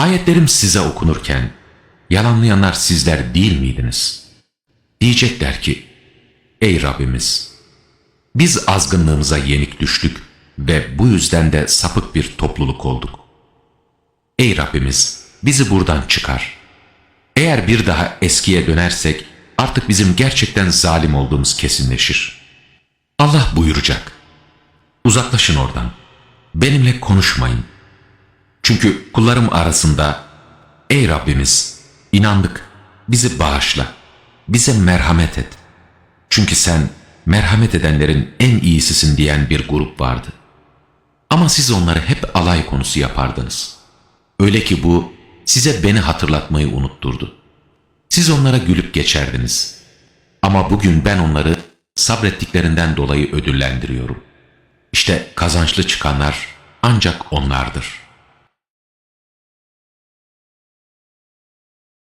Ayetlerim size okunurken yalanlayanlar sizler değil miydiniz? Diyecekler ki, Ey Rabbimiz! Biz azgınlığımıza yenik düştük ve bu yüzden de sapık bir topluluk olduk. Ey Rabbimiz! Bizi buradan çıkar. Eğer bir daha eskiye dönersek artık bizim gerçekten zalim olduğumuz kesinleşir. Allah buyuracak. Uzaklaşın oradan. Benimle konuşmayın. Çünkü kullarım arasında Ey Rabbimiz inandık bizi bağışla. Bize merhamet et. Çünkü sen merhamet edenlerin en iyisisin diyen bir grup vardı. Ama siz onları hep alay konusu yapardınız. Öyle ki bu size beni hatırlatmayı unutturdu. Siz onlara gülüp geçerdiniz. Ama bugün ben onları sabrettiklerinden dolayı ödüllendiriyorum. İşte kazançlı çıkanlar ancak onlardır.''